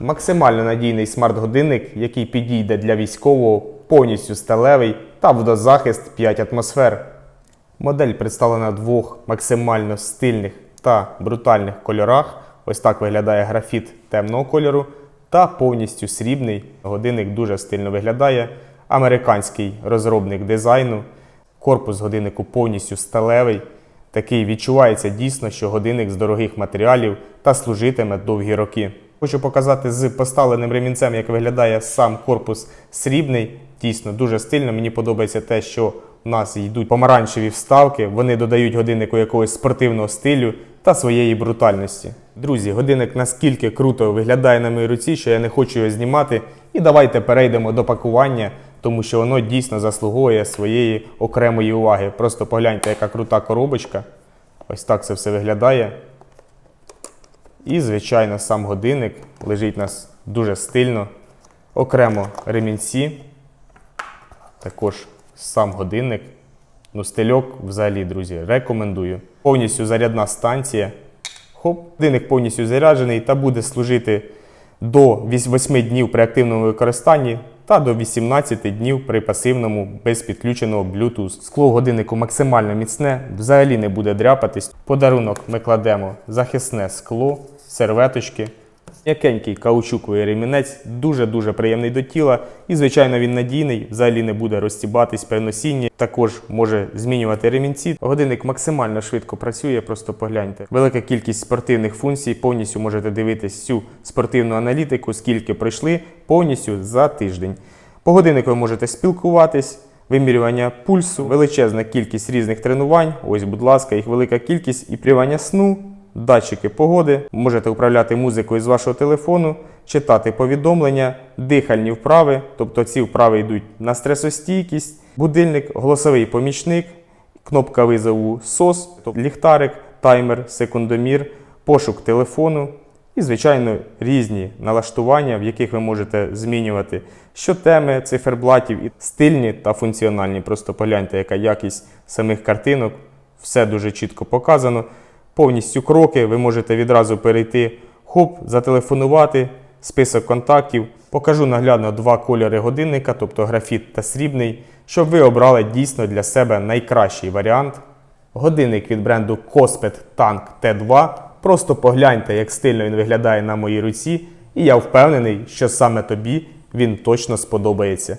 Максимально надійний смарт-годинник, який підійде для військового, повністю сталевий та водозахист 5 атмосфер. Модель представлена в двох максимально стильних та брутальних кольорах. Ось так виглядає графіт темного кольору та повністю срібний. Годинник дуже стильно виглядає. Американський розробник дизайну. Корпус годиннику повністю сталевий. Такий відчувається дійсно, що годинник з дорогих матеріалів та служитиме довгі роки. Хочу показати з поставленим ремінцем, як виглядає сам корпус срібний. Дійсно дуже стильно. Мені подобається те, що у нас йдуть помаранчеві вставки. Вони додають годиннику якогось спортивного стилю та своєї брутальності. Друзі, годинник наскільки круто виглядає на моїй руці, що я не хочу його знімати. І давайте перейдемо до пакування, тому що воно дійсно заслуговує своєї окремої уваги. Просто погляньте, яка крута коробочка. Ось так це все виглядає. І, звичайно, сам годинник лежить у нас дуже стильно. Окремо ремінці. Також сам годинник. Ну, стильок взагалі, друзі, рекомендую. Повністю зарядна станція. Хоп, годинник повністю заряджений та буде служити до 8 днів при активному використанні та до 18 днів при пасивному без підключеного Bluetooth. Скло годиннику максимально міцне, взагалі не буде дряпатись. Подарунок ми кладемо захисне скло, серветочки. М'якенький каучуковий ремінець, дуже-дуже приємний до тіла. І, звичайно, він надійний, взагалі не буде розтібатись при носінні. Також може змінювати ремінці. Годинник максимально швидко працює, просто погляньте. Велика кількість спортивних функцій, повністю можете дивитись всю спортивну аналітику, скільки пройшли повністю за тиждень. По годиннику ви можете спілкуватись. Вимірювання пульсу, величезна кількість різних тренувань. Ось, будь ласка, їх велика кількість і привання сну, датчики погоди. Можете управляти музикою з вашого телефону, читати повідомлення, дихальні вправи, тобто ці вправи йдуть на стресостійкість, будильник, голосовий помічник, кнопка визову SOS, тобто ліхтарик, таймер, секундомір, пошук телефону. І, звичайно, різні налаштування, в яких ви можете змінювати що теми циферблатів, і стильні та функціональні. Просто погляньте, яка якість самих картинок. Все дуже чітко показано. Повністю кроки, ви можете відразу перейти, хоп, зателефонувати, список контактів. Покажу наглядно два кольори годинника, тобто графіт та срібний, щоб ви обрали дійсно для себе найкращий варіант. Годинник від бренду Kospet Tank T2. Просто погляньте, як стильно він виглядає на моїй руці, і я впевнений, що саме тобі він точно сподобається.